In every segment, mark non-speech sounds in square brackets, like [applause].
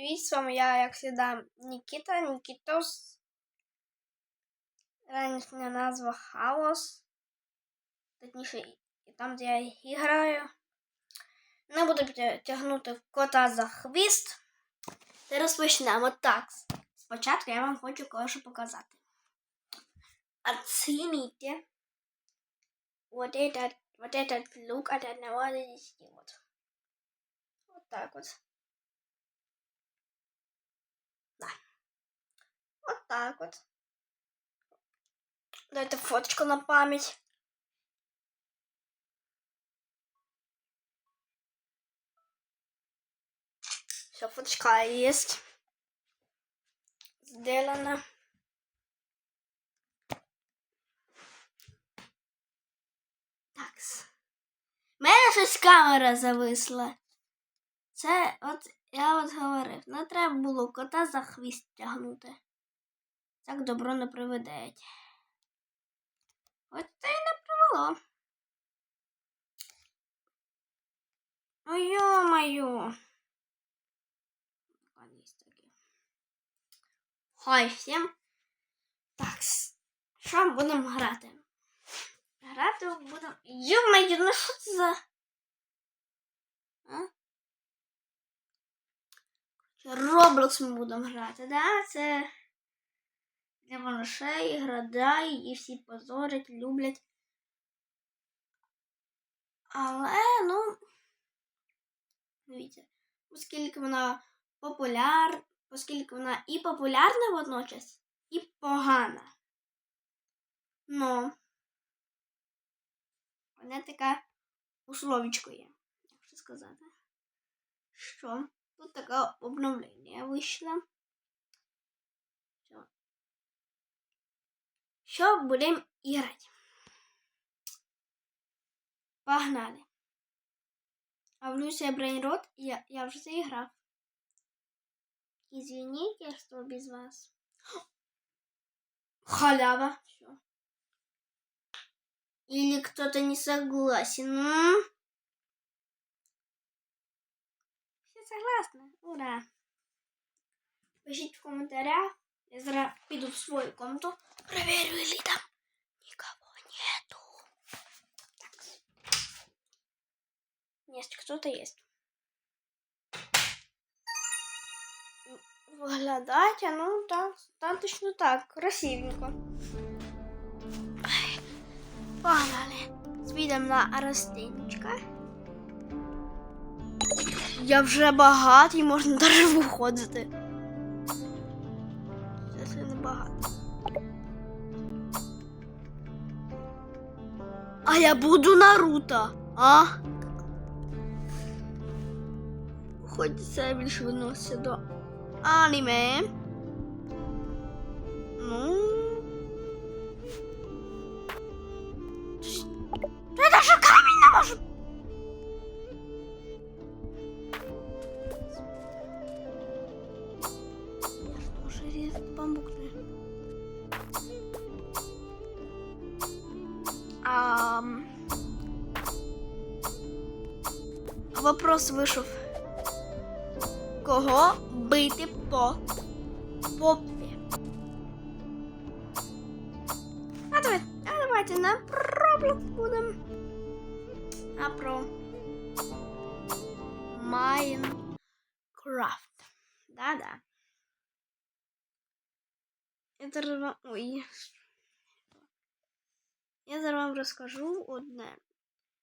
Привіт, з вами я, як завжди, Нікіта, Нікітос. Ранішня назва Хаос. Точніше, і там, де я і граю. Не буду тя- тягнути кота за хвіст. Та розпочнемо. Так, спочатку я вам хочу кое-що показати. Оцените вот этот, вот этот лук от 1 до 10. Вот. Вот так вот. Вот так вот. Дайте фоточку на память. Все, фоточка есть. Сделано. Так. У мене щось камера зависла. Це от я от говорив, не треба було кота за хвіст тягнути. Так добро не приведеть. От це й не привело. Ну йо-моє. Хай всім. Так, що будемо грати? Грати будемо. Йо-моє, ну що це за. Роблокс ми будемо грати, да? Це для малышей, града, її всі позорять, люблять. Але, ну, дивіться, оскільки вона популяр, оскільки вона і популярна водночас, і погана. Ну, вона така условічко є, як сказати. Що? Тут таке обновлення вийшло. Що будемо іграти? Погнали. А в Люся Брейнрот я, я вже заіграв. Извините, что без вас. [gasps] Халява. Все. Или кто-то не согласен. м? Все согласны? Ура! Пишите в комментариях. Я зараз піду в свою комнату. Проверю, или там никого нету. Так. Есть, кто-то есть. Виглядать, ну так, там точно так, красивенько. Погнали. Звідемо на ростиночка. Я вже багатий, можна навіть виходити. Це все не. А я буду Наруто, а? Хоч це більше відноситься до аніме. Вопрос вийшов. Кого бити по попі? А давайте, а давайте на проблок будемо. А про Майнкрафт. Да-да. Зараз вам... Ой. Я зараз вам розкажу одне.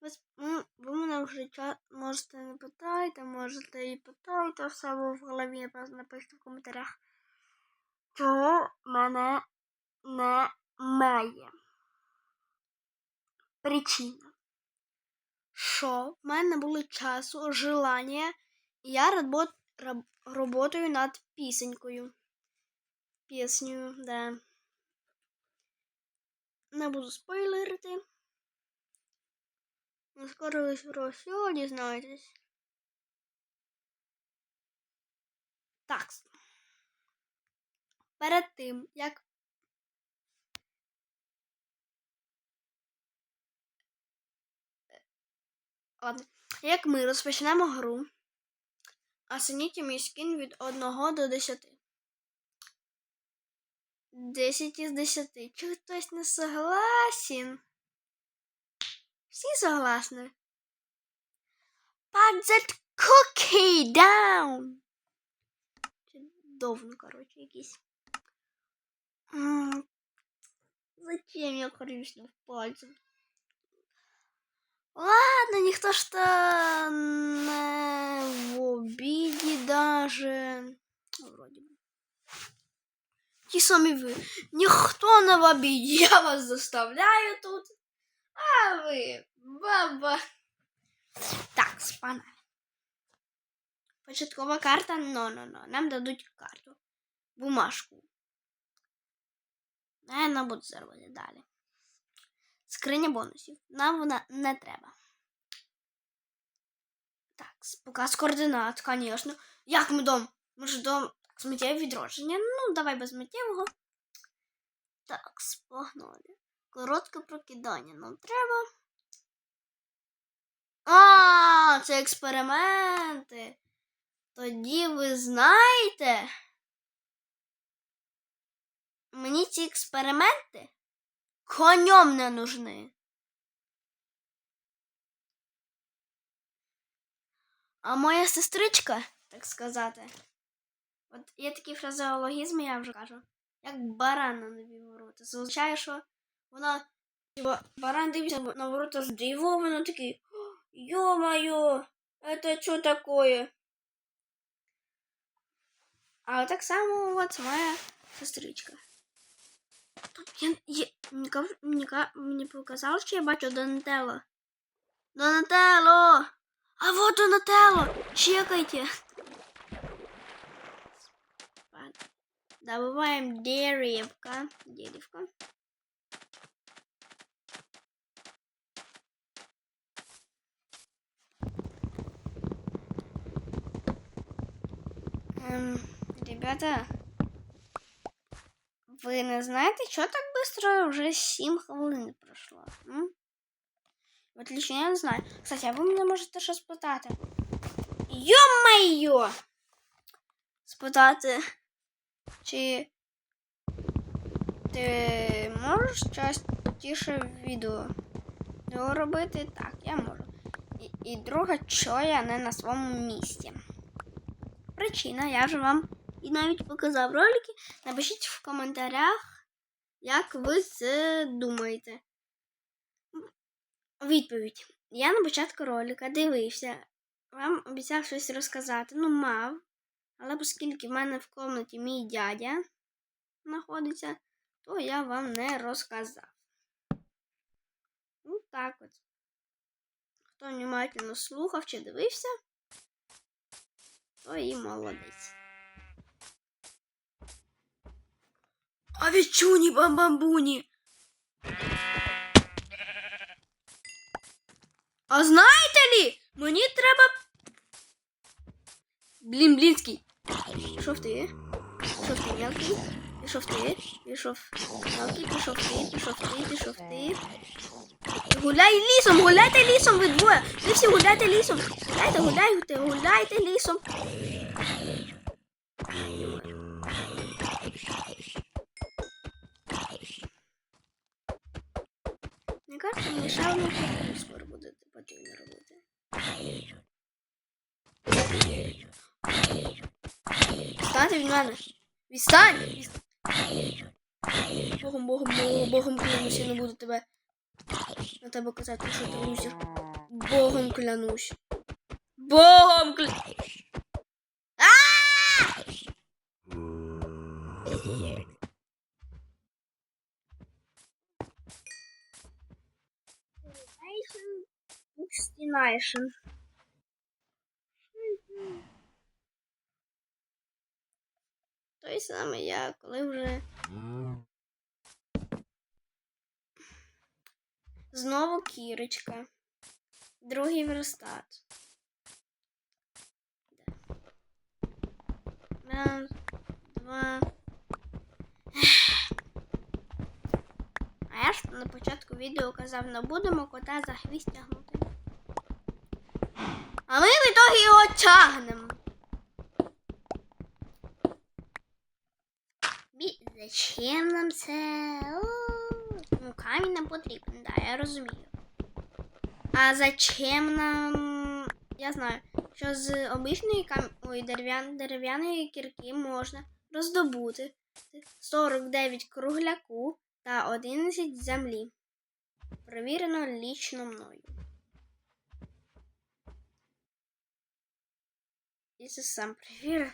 Ви, вже ча... можете не питайте, можете і питайте в себе в голові, просто напишіть в коментарях. Чого мене немає? Причина. Що в мене не було часу, желання, і я работ... раб... роботаю над пісенькою. Піснею, да. Не буду спойлерити. Ну, скоро ви про все дізнаєтесь. Так. Перед тим, як. Ладно. Як ми розпочнемо гру, Оцініть мій скін від 1 до 10. 10 із 10. Чи хтось не согласен? Всі согласні. Put that cookie down. Чи Довно, коротше, якийсь. М, Зачем я коричнев пальцем? Ладно, ніхто ж та не в обіді даже. Ну, Вроді би. Ті самі ви. Ніхто не в обіді. Я вас заставляю тут. А ви, Баба. Так, спана. Початкова карта но-но-но. Нам дадуть карту. Бумажку. Наверно, буду заробити далі. Скриня бонусів. Нам вона не треба. Так, показ координат, звісно. Як ми дом? Може дом з відродження? Ну, давай без миттєвого. Так, погнали. Коротке прокидання нам треба. А, це експерименти. Тоді ви знаєте. Мені ці експерименти конем не нужны. А моя сестричка, так сказати, от є такі фразеологізми, я вже кажу, як баран на нові ворота. Означає, що вона баран дивиться на ворота здивовано такий. Ё-моё, это что такое? А так само от моя сестричка. Тут я, я мені, кав- мені, ка- мені показалось, що я бачу Донателло. Донателло! А вот Донателло! Чекайте! Добываем деревка. Деревка. Эм, ребята, ви не знаєте, що так быстро вже 7 хвилин пройшло? М? От лично я не знаю. Кстати, а ви мене можете щось спитати? Йо-майо! Спитати, чи ти можеш частіше відео робити? Так, я можу. І, і друге, що я не на своєму місці. Причина, я вже вам і навіть показав ролики. Напишіть в коментарях, як ви це думаєте. Відповідь. Я на початку ролика дивився. Вам обіцяв щось розказати. Ну, мав. Але оскільки в мене в комнаті мій дядя знаходиться, то я вам не розказав. Ну, так от. Хто внимательно слухав чи дивився, то і молодець. А відчуні бамбамбуні. А знаєте лі, мені треба. Блін, блінський. Пішов ти. Пішов ти, мелкий. Пішов ти. Пішов мелкий, пішов ти, пішов ти, пішов ти. Гуляй лісом, гуляйте лісом, ви двоє. Ви всі гуляйте лісом. Гуляйте, гуляйте, гуляйте лісом. Мені кажется, мені ще одну скоро буде потрібно робити. Відстаньте від мене. Відстань! Відстань! Богом, богом, богом, богом клянусь, я не буду тебе на тебе казати, що ти лузер. Богом клянусь. Богом клянусь. Стінайшн. Той самий я, коли вже Знову кірочка. Другий верстат. Раз, два. А я ж на початку відео казав, не будемо кота за хвіст тягнути. А ми в ітогі його тягнемо. Зачем нам це? О, Ну, камінь нам потрібен, да, я розумію. А зачем нам. Я знаю, що з обичної кам... Ой, дерев'ян... дерев'яної кірки можна роздобути 49 кругляку та 11 землі. Провірено лічно мною. І це сам перевірив.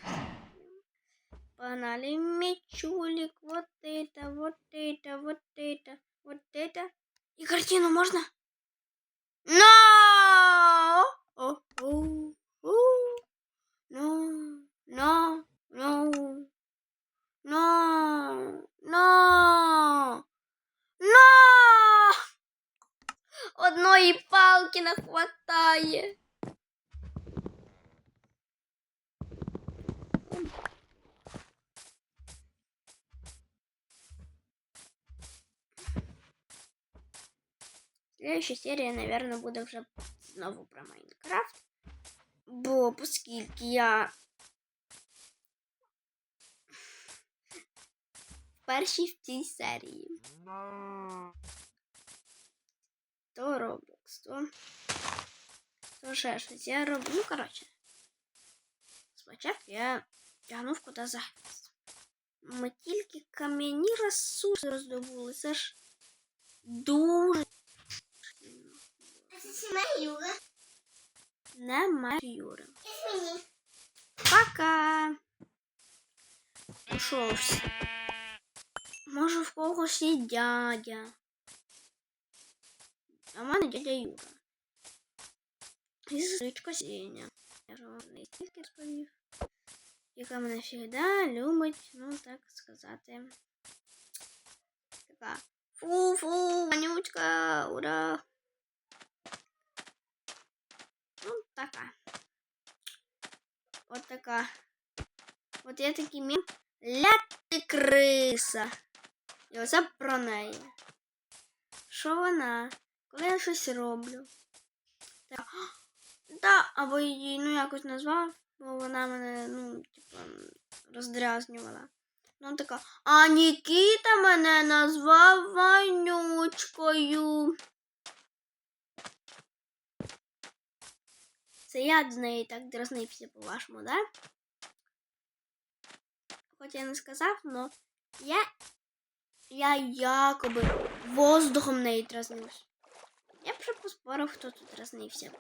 Погнали, мечулик, вот это, вот это, вот это, Вот это. И картину можно? No! Oh, oh, oh. No, no, no. No, no, no! Одної палки не хватає. Следующая серія, наверное, буде вже знову про Майнкрафт. Бо оскільки я перший в цій серії. То Roblox, то, то ще щось. Я роблю, ну, коротше. Спочатку я тягнув кота за хвіст. Ми тільки кам'яні ресурси роздобули. Це ж дуже. Сімей Юра. Немає мені. Пока. Ушовся. Може в когось є дядя. А в мене дядя Юра. І сестричка Сеня. Я ж вам стільки розповів. Яка мене завжди любить, ну так сказати. Така. Фу-фу, Ванючка, ура! Ну, така. От така. От є такий мім. Ля ти криса. І оце про неї. Що вона? Коли я щось роблю. Так. Да, [gasps] або її ну якось назвав, бо вона мене, ну, типу, роздразнювала. Ну така. А Нікіта мене назвав Ванючкою. Це я з неї так дразнився, по-вашому, да? Хоч я не сказав, но я, я якоби воздухом неї дразнився. Я б ще поспорив, хто тут дразнився.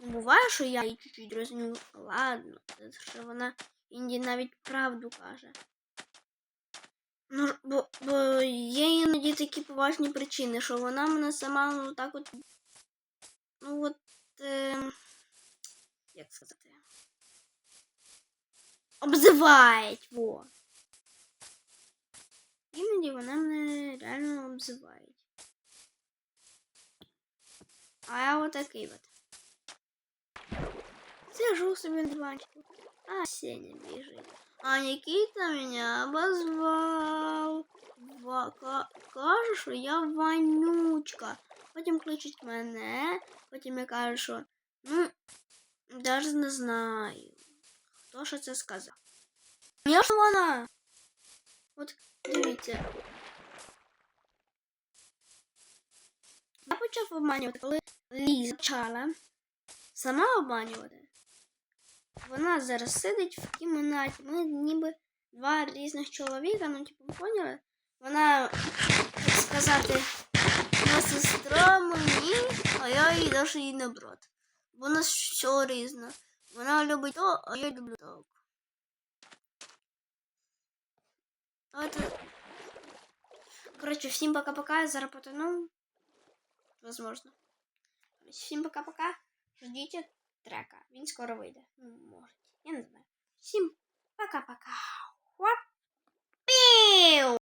Ну, буває, що я її чуть-чуть дразню. Ладно, що вона інді навіть правду каже. Ну, бо, бо є іноді такі поважні причини, що вона мене сама ну так от ну от. Е, як сказати? Обзивають, во. Іноді вона мене реально обзивають. А я вот такий от. Сижу собі на диванчику, а Сеня біжить. А Никита меня обозвав. Ва- ка- Каже, що я вонючка. Потім кличуть мене, потім я кажу, що ну, навіть не знаю. Хто що це сказав? Звісно, вона. От дивіться. Я почав обманювати, коли Ліза почала сама обманювати. Вона зараз сидить в кімнаті. Ми ніби два різних чоловіка, ну типу, поняли? Вона, так сказати, сестра мені, а я їй навіть їй наоборот. Бо у нас все різне. Вона любить то, а я люблю так. От. Коротше, всім пока-пока. Я зараз потону. Возможно. Всім пока-пока. Ждіть трека. Він скоро вийде. Ну, може. Я не знаю. Всім пока-пока. Хуап. Піу!